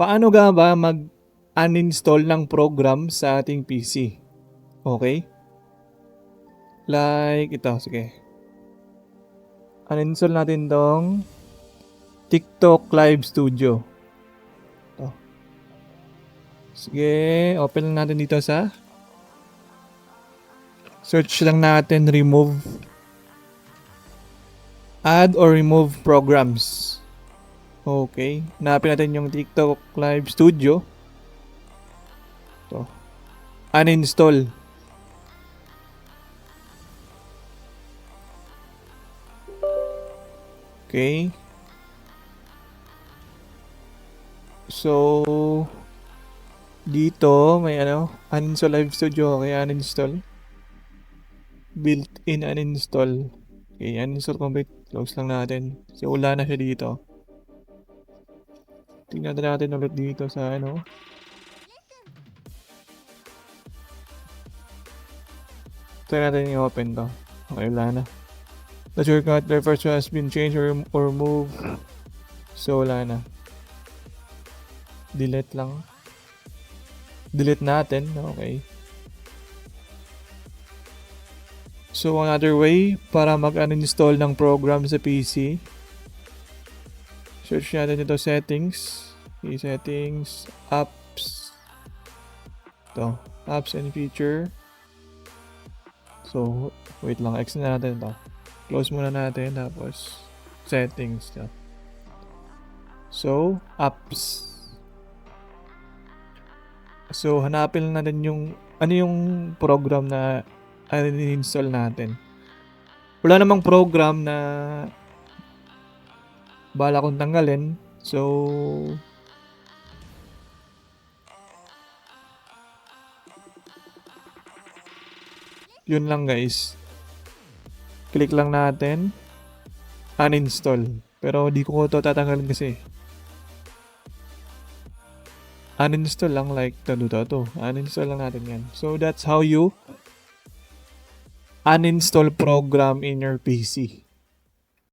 paano ga ba mag-uninstall ng program sa ating PC? Okay? Like ito, sige. Uninstall natin tong TikTok Live Studio. Ito. Sige, open lang natin dito sa search lang natin remove add or remove programs. Okay. Hanapin natin yung TikTok Live Studio. Ito. Uninstall. Okay. So, dito may ano, uninstall Live Studio. Kaya uninstall. Built-in uninstall. Okay, uninstall complete. Close lang natin. Kasi wala na siya dito. Tingnan natin ulit dito sa ano. Try natin i-open to. Okay, wala na. The shortcut refers to has been changed or, or moved. So, wala na. Delete lang. Delete natin. Okay. So, another way para mag-uninstall ng program sa PC. Search natin ito settings. Okay, settings, apps. Ito, apps and feature. So, wait lang, X na natin ito. Close muna natin, tapos settings. Ito. So, apps. So, hanapin natin yung, ano yung program na uninstall natin. Wala namang program na bala kong tanggalin. So, yun lang guys. Click lang natin. Uninstall. Pero di ko to tatanggalin kasi. Uninstall lang like to to. Uninstall lang natin yan. So that's how you uninstall program in your PC.